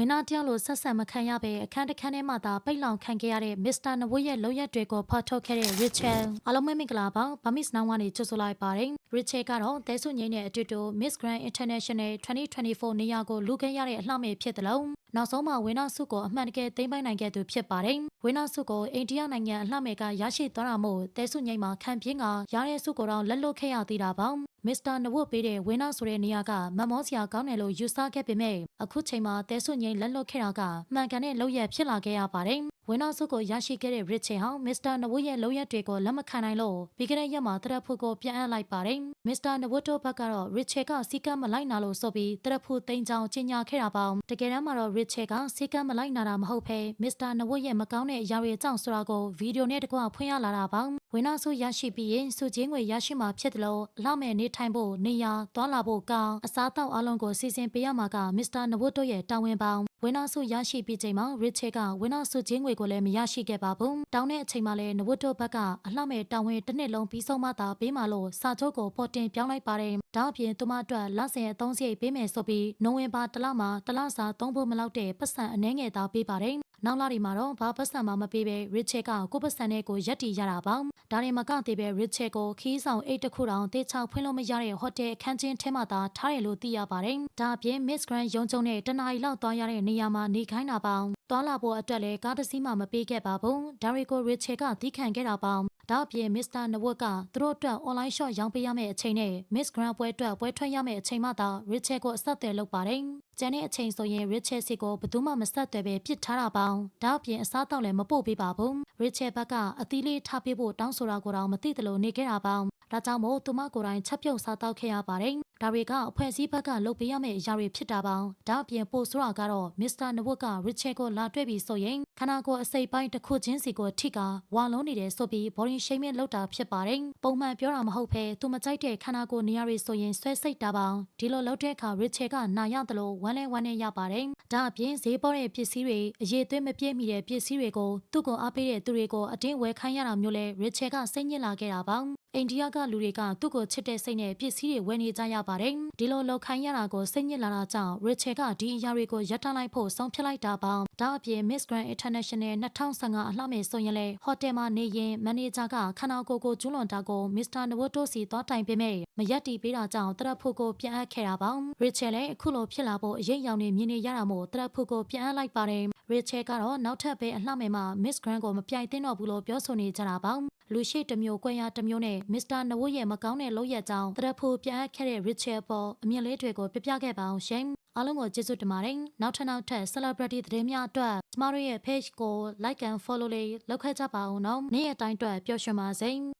ဝင်နာတယောက်လိုဆက်ဆက်မခံရပဲအခန်းတစ်ခန်းထဲမှာသာပိတ်လောင်ခံခဲ့ရတဲ့မစ္စတာနဝတ်ရဲ့လုံရက်တွေကိုဖော်ထုတ်ခဲ့တဲ့ Richard အားလုံးပဲမင်္ဂလာပါဗမစ်နောင်ကနေကြိုဆိုလိုက်ပါတယ် Richard ကတော့တဲဆုငိမ့်တဲ့အတူတူ Miss Grand International 2024နေရာကိုလူခဲ့ရတဲ့အလှမဲ့ဖြစ်တယ်လို့နောက်ဆုံးမှာဝင်းနာစုကိုအမှန်တကယ်သိမ်းပိုက်နိုင်ခဲ့သူဖြစ်ပါတယ်ဝင်းနာစုကိုအိန္ဒိယနိုင်ငံအလှမဲ့ကရရှိသွားတာမို့တဲဆုငိမ့်မှာခံပြင်းကရတဲ့စုကိုတော့လက်လွတ်ခဲ့ရသေးတာပါ မစ္စတာနဝတ်ပေးတဲ့ဝင်းနာဆိုတဲ့နေရာကမတ်မောစရာကောင်းတယ်လို့ယူဆခဲ့ပေမဲ့အခုချိန်မှာတဲဆုငိမ့်လက်လွတ်ခဲ့တာကမှန်ကန်တဲ့လောက်ရဖြစ်လာခဲ့ရပါတယ် ဝင်းနာစုကိုရရှိခဲ့တဲ့ Richard ဟောင်းမစ္စတာနဝတ်ရဲ့လုံရက်တွေကိုလက်မခံနိုင်လို့ပြီးခဲ့တဲ့ရက်မှာတရက်ဖူကိုပြန်အပ်လိုက်ပါတယ်မစ္စတာနဝတ်တို့ဘက်ကတော့ Richard ကစီကံမလိုက်နာလို့ဆိုပြီးတရက်ဖူတိန်ချောင်ကြီးညာခဲ့တာပေါ့တကယ်တမ်းမှာတော့ Richard ကစီကံမလိုက်နာတာမဟုတ်ဘဲမစ္စတာနဝတ်ရဲ့မကောင်းတဲ့အရာတွေအကြောင်းဆိုတာကိုဗီဒီယိုနဲ့တကွဖွင့်ရလာတာပေါ့ဝင်းနာစုရရှိပြီးရင်စုချင်းငွေရရှိမှာဖြစ်တယ်လို့လှမဲ့နေထိုင်ဖို့နေရာသွားလာဖို့ကောင်းအစားတောက်အလုံးကိုစီစဉ်ပေးရမှာကမစ္စတာနဝတ်တို့ရဲ့တာဝန်ပေါင်း ဝင်းနာစုရရှိပြီးချိန်မှာ Richard ကဝင်းနာစုချင်းငွေကိုလည်းမရရှိခဲ့ပါဘူး။တောင်းတဲ့အချိန်မှာလည်းနဝတ်တို့ဘက်ကအလှမဲ့တာဝန်တစ်နှစ်လုံးပြီးဆုံးမှသာပေးမှလို့စာချုပ်ကိုပေါ်တင်ပြောင်းလိုက်ပါတယ်။ဒါအပြင်သူမအတွက်လစဉ်အသုံးစရိတ်ပေးမယ်ဆိုပြီးနိုဝင်ဘာတလမှာတလစာသုံးဖို့မလောက်တဲ့ပတ်စံအနှဲငယ်သာပေးပါတယ်။ နောက်လာဒီမှာတော့ဘာပတ်စံမှမပေးပဲ Richard ကကိုပတ်စံနဲ့ကိုရက်တီရတာပါ။ဒါရင်မကသေးပဲ Richard ကိုခီးဆောင်အိတ်တစ်ခုတောင်တေချောက်ဖွင့်လို့မရတဲ့ဟိုတယ်အခန်းချင်းထဲမှာသာထားရလို့သိရပါတယ်။ဒါအပြင် Miss Grand ရုံးချုံနဲ့တနားရီလောက်သွားရတဲ့နေရာမှာနေခိုင်းတာပေါင်း။သွားလာဖို့အတွက်လည်းကားတစ်စီးမှမပေးခဲ့ပါဘူး။ဒါရီကို Richard ကတီးခံခဲ့တာပေါင်း။ဒါအပြင် Mr. နဝတ်ကသူတို့အတွက် online shop ရောင်းပေးရမယ့်အချိန်နဲ့ Miss Grand ပွဲအတွက်ပွဲထွက်ရမယ့်အချိန်မှသာ Richard ကိုအဆက်အသွယ်လုပ်ပါတယ်။ ကျန်တဲ့အချိန်ဆိုရင် Richard စီကိုဘယ်သူမှမဆက်သွယ်ပဲပြစ်ထားတာပေါင်း။ဒါအပြင်အစားတောက်လည်းမပို့ပေးပါဘူး။ Richard ဘက်ကအသီးလေးထားပေးဖို့တောင်းဆိုတာကိုတော့မသိသလိုနေခဲ့တာပေါင်း။ဒါကြောင့်မို့သူမကိုယ်တိုင်ချက်ပြုတ်စားတောက်ခဲ့ရပါတယ်။ ဒါတွေကအဖွဲ့အစည်းဘက်ကလုပ်ပေးရမယ့်အရာတွေဖြစ်တာပေါင်း။ဒါအပြင်ပို့ဆိုတာကတော့ Mr. နဝတ်က Richard ကိုလာတွေ့ပြီးဆိုရင်ခန္ဓာကိုယ်အစိပ်ပိုင်းတစ်ခုချင်းစီကိုထိကဝါလုံးနေတယ်ဆိုပြီး body shaming လုပ်တာဖြစ်ပါတယ်။ပုံမှန်ပြောတာမဟုတ်ဘဲသူမကြိုက်တဲ့ခန္ဓာကိုယ်နေရာတွေဆိုရင်ဆွဲစိတ်တာပေါင်း။ဒီလိုလုပ်တဲ့အခါ Richard ကနာရတယ်လို့ဝမ်းလဲဝမ်းနဲ့ရပါတယ်။ဒါအပြင်ဈေးပေါ်တဲ့ပစ္စည်းတွေအရေးသွင်းမပြည့်မီတဲ့ပစ္စည်းတွေကိုသူ့ကိုအားပေးတဲ့သူတွေကိုအတင်းဝယ်ခိုင်းရတာမျိုးလဲ Richard ကစိတ်ညစ်လာခဲ့တာပါ။အိန္ဒိယကလူတွေကသူ့ကိုချစ်တဲ့စိတ်နဲ့ပစ္စည်းတွေဝယ်နေကြရပါတယ်။ဒီလိုလောက်ခိုင်းရတာကိုစိတ်ညစ်လာတာကြောင့် Richard ကဒီအရာတွေကိုရပ်တန့်လိုက်ဖို့ဆုံးဖြတ်လိုက်တာပါ။ဒါအပြင် Miss Grand International 2015အလှမဲ့ဆိုရင်လေဟိုတယ်မှာနေရင်မန်နေဂျာကခန္ဓာကိုယ်ကိုကျူးလွန်တာကို Mr. Nawoto စီသွားတိုင်ပေးမယ်မရက်တီပေးတာကြောင့်တရက်ဖို့ကိုပြန်အပ်ခဲ့တာပါ။ Richard လည်းအခုလိုဖြစ်လာဖို့အရေးရောင်နေမြင်နေရတာမို့တရက်ဖို့ကိုပြန်အပ်လိုက်ပါတယ်။ Richard ကတော့နောက်ထပ်ပဲအလှမဲ့မှာ Miss Grand ကိုမပြိုင်သင့်တော့ဘူးလို့ပြောဆိုနေကြတာပါ။လူရှိတစ်မျိုး၊ကွဲရတစ်မျိုးနဲ့ Mr. နဝတ်ရဲ့မကောင်းတဲ့လုပ်ရက်ကြောင့်တရက်ဖို့ပြန်အပ်ခဲ့တဲ့ Richard ပေါ်အမြင်လေးတွေကိုပြပြခဲ့ပါအောင်ရှင်။အားလုံးကိုကျေးဇူးတင်ပါတယ်။နောက်ထပ်နောက်ထပ် celebrity သတင်းများအတွက်ကျမတို့ရဲ့ page ကို like and follow လေးလုပ်ခဲ့ကြပါဦးနော်။နေ့ရက်တိုင်းအတွက်ပျော်ရွှင်ပါစေ။